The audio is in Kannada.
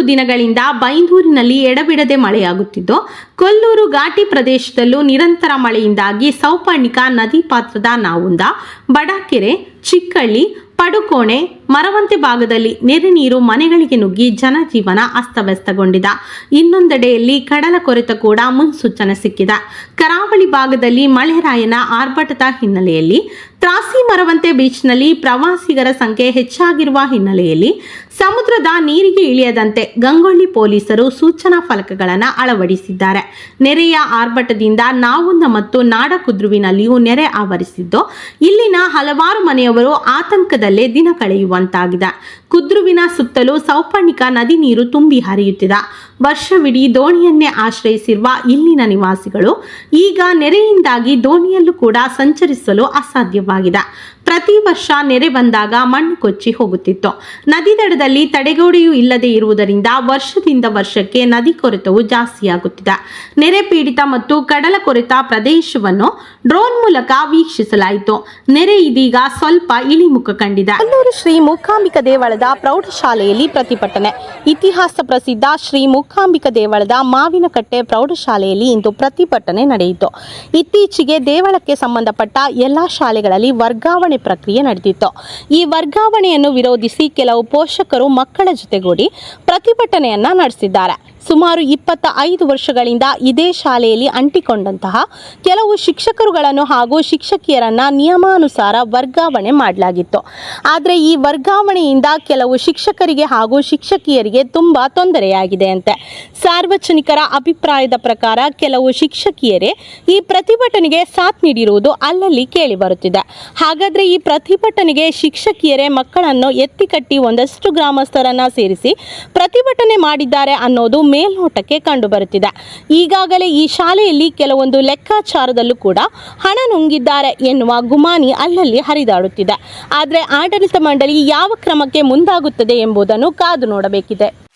ನಾಲ್ಕು ದಿನಗಳಿಂದ ಬೈಂದೂರಿನಲ್ಲಿ ಎಡಬಿಡದೆ ಮಳೆಯಾಗುತ್ತಿದ್ದು, ಕೊಲ್ಲೂರು ಘಾಟಿ ಪ್ರದೇಶದಲ್ಲೂ ನಿರಂತರ ಮಳೆಯಿಂದಾಗಿ ಸೌಪರ್ಣಿಕ ನದಿ ಪಾತ್ರದ ನಾವುಂದ, ಬಡಾಕೆರೆ, ಚಿಕ್ಕಳ್ಳಿ, ಪಡುಕೋಣೆ, ಮರವಂತೆ ಭಾಗದಲ್ಲಿ ನೆರೆ ನೀರು ಮನೆಗಳಿಗೆ ನುಗ್ಗಿ ಜನಜೀವನ ಅಸ್ತವ್ಯಸ್ತಗೊಂಡಿದ. ಇನ್ನೊಂದೆಡೆಯಲ್ಲಿ ಕಡಲ ಕೊರೆತ ಕೂಡ ಮುನ್ಸೂಚನೆ ಸಿಕ್ಕಿದೆ. ಕರಾವಳಿ ಭಾಗದಲ್ಲಿ ಮಳೆರಾಯನ ಆರ್ಭಟದ ಹಿನ್ನೆಲೆಯಲ್ಲಿ, ತ್ರಾಸಿ ಮರವಂತೆ ಬೀಚ್ನಲ್ಲಿ ಪ್ರವಾಸಿಗರ ಸಂಖ್ಯೆ ಹೆಚ್ಚಾಗಿರುವ ಹಿನ್ನೆಲೆಯಲ್ಲಿ ಸಮುದ್ರದ ನೀರಿಗೆ ಇಳಿಯದಂತೆ ಗಂಗೊಳ್ಳಿ ಪೊಲೀಸರು ಸೂಚನಾ ಫಲಕಗಳನ್ನು ಅಳವಡಿಸಿದ್ದಾರೆ. ನೆರೆಯ ಆರ್ಭಟದಿಂದ ನಾವುಂದ ಮತ್ತು ನಾಡಕುದ್ರುವಿನಲ್ಲಿಯೂ ನೆರೆ ಆವರಿಸಿದ್ದು, ಇಲ್ಲಿನ ಹಲವಾರು ಮನೆಯವರು ಆತಂಕದಲ್ಲೇ ದಿನ ಕಳೆಯುವಂತಾಗಿದೆ. ಕುದ್ರುವಿನ ಸುತ್ತಲೂ ಸೌಪರ್ಣಿಕ ನದಿ ನೀರು ತುಂಬಿ ಹರಿಯುತ್ತಿದೆ. ವರ್ಷವಿಡೀ ದೋಣಿಯನ್ನೇ ಆಶ್ರಯಿಸಿರುವ ಇಲ್ಲಿನ ನಿವಾಸಿಗಳು ಈಗ ನೆರೆಯಿಂದಾಗಿ ದೋಣಿಯಲ್ಲೂ ಕೂಡ ಸಂಚರಿಸಲು ಅಸಾಧ್ಯವಾಗಿದೆ. ಪ್ರತಿ ವರ್ಷ ನೆರೆ ಬಂದಾಗ ಮಣ್ಣು ಕೊಚ್ಚಿ ಹೋಗುತ್ತಿತ್ತು. ನದಿ ದಡದಲ್ಲಿ ತಡೆಗೋಡೆಯೂ ಇಲ್ಲದೆ ಇರುವುದರಿಂದ ವರ್ಷದಿಂದ ವರ್ಷಕ್ಕೆ ನದಿ ಕೊರೆತವು ಜಾಸ್ತಿಯಾಗುತ್ತಿದೆ. ನೆರೆ ಪೀಡಿತ ಮತ್ತು ಕಡಲ ಕೊರೆತ ಪ್ರದೇಶವನ್ನು ಡ್ರೋನ್ ಮೂಲಕ ವೀಕ್ಷಿಸಲಾಯಿತು. ನೆರೆ ಇದೀಗ ಸ್ವಲ್ಪ ಇಳಿಮುಖ ಕಂಡಿದೆ. ಕೊಲ್ಲೂರು ಶ್ರೀ ಮೂಕಾಂಬಿಕ ದೇವಳದ ಪ್ರೌಢಶಾಲೆಯಲ್ಲಿ ಪ್ರತಿಭಟನೆ. ಇತಿಹಾಸ ಪ್ರಸಿದ್ಧ ಶ್ರೀ ಮೂಕಾಂಬಿಕ ದೇವಳದ ಮಾವಿನಕಟ್ಟೆ ಪ್ರೌಢಶಾಲೆಯಲ್ಲಿ ಇಂದು ಪ್ರತಿಭಟನೆ ನಡೆಯಿತು. ಇತ್ತೀಚೆಗೆ ದೇವಳಕ್ಕೆ ಸಂಬಂಧಪಟ್ಟ ಎಲ್ಲ ಶಾಲೆಗಳಲ್ಲಿ ವರ್ಗಾವಣೆ ಪ್ರಕ್ರಿಯೆ ನಡೆದಿತ್ತು. ಈ ವರ್ಗಾವಣೆಯನ್ನು ವಿರೋಧಿಸಿ ಕೆಲವು ಪೋಷಕರು ಮಕ್ಕಳ ಜೊತೆಗೂಡಿ ಪ್ರತಿಭಟನೆಯನ್ನ ನಡೆಸಿದ್ದಾರೆ. ಸುಮಾರು ಇಪ್ಪತ್ತ ಐದು ವರ್ಷಗಳಿಂದ ಇದೇ ಶಾಲೆಯಲ್ಲಿ ಅಂಟಿಕೊಂಡಂತಹ ಕೆಲವು ಶಿಕ್ಷಕರುಗಳನ್ನು ಹಾಗೂ ಶಿಕ್ಷಕಿಯರನ್ನ ನಿಯಮಾನುಸಾರ ವರ್ಗಾವಣೆ ಮಾಡಲಾಗಿತ್ತು. ಆದರೆ ಈ ವರ್ಗಾವಣೆಯಿಂದ ಕೆಲವು ಶಿಕ್ಷಕರಿಗೆ ಹಾಗೂ ಶಿಕ್ಷಕಿಯರಿಗೆ ತುಂಬ ತೊಂದರೆಯಾಗಿದೆ ಅಂತೆ. ಸಾರ್ವಜನಿಕರ ಅಭಿಪ್ರಾಯದ ಪ್ರಕಾರ ಕೆಲವು ಶಿಕ್ಷಕಿಯರೇ ಈ ಪ್ರತಿಭಟನೆಗೆ ಸಾಥ್ ನೀಡಿರುವುದು ಅಲ್ಲಲ್ಲಿ ಕೇಳಿ ಬರುತ್ತಿದೆ. ಹಾಗಾದ್ರೆ ಈ ಪ್ರತಿಭಟನೆಗೆ ಶಿಕ್ಷಕಿಯರೇ ಮಕ್ಕಳನ್ನು ಎತ್ತಿಕಟ್ಟಿ ಒಂದಷ್ಟು ಗ್ರಾಮಸ್ಥರನ್ನು ಸೇರಿಸಿ ಪ್ರತಿಭಟನೆ ಮಾಡಿದ್ದಾರೆ ಅನ್ನೋದು ಮೇಲ್ನೋಟಕ್ಕೆ ಕಂಡುಬರುತ್ತಿದೆ. ಈಗಾಗಲೇ ಈ ಶಾಲೆಯಲ್ಲಿ ಕೆಲವೊಂದು ಲೆಕ್ಕಾಚಾರದಲ್ಲೂ ಕೂಡ ಹಣ ನುಂಗಿದ್ದಾರೆ ಎನ್ನುವ ಗುಮಾನಿ ಅಲ್ಲಲ್ಲಿ ಹರಿದಾಡುತ್ತಿದೆ. ಆದರೆ ಆಡಳಿತ ಮಂಡಳಿ ಯಾವ ಕ್ರಮಕ್ಕೆ ಮುಂದಾಗುತ್ತದೆ ಎಂಬುದನ್ನು ಕಾದು ನೋಡಬೇಕಿದೆ.